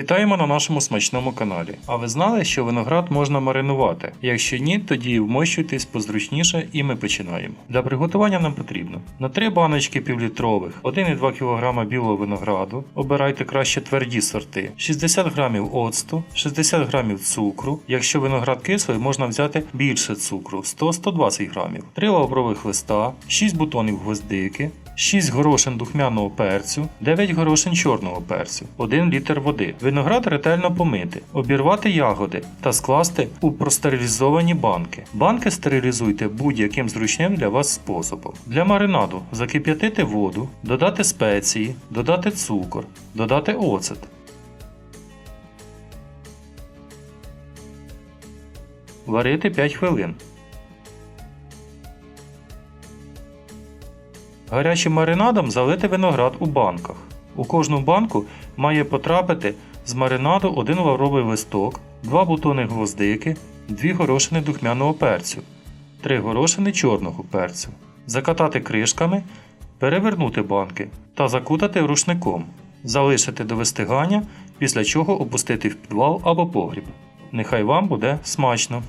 Вітаємо на нашому смачному каналі. А ви знали, що виноград можна маринувати? Якщо ні, тоді вмощуйтесь позручніше і ми починаємо. Для приготування нам потрібно на 3 баночки півлітрових, 1,2 кг білого винограду, обирайте краще тверді сорти, 60 г оцту, 60 г цукру. Якщо виноград кислий, можна взяти більше цукру 100-120 г, 3 лаврових листа, 6 бутонів гвоздики, 6 горошин духмяного перцю, 9 горошин чорного перцю, 1 літр води. Виноград ретельно помити, обірвати ягоди та скласти у простерилізовані банки. Банки стерилізуйте будь-яким зручним для вас способом. Для маринаду закип'ятити воду, додати спеції, додати цукор, додати оцет. Варити 5 хвилин. Гарячим маринадом залити виноград у банках. У кожну банку має потрапити з маринаду один лавровий листок, 2 бутони гвоздики, 2 горошини духмяного перцю, 3 горошини чорного перцю. Закатати кришками, перевернути банки та закутати рушником. Залишити до вистигання, після чого опустити в підвал або погріб. Нехай вам буде смачно!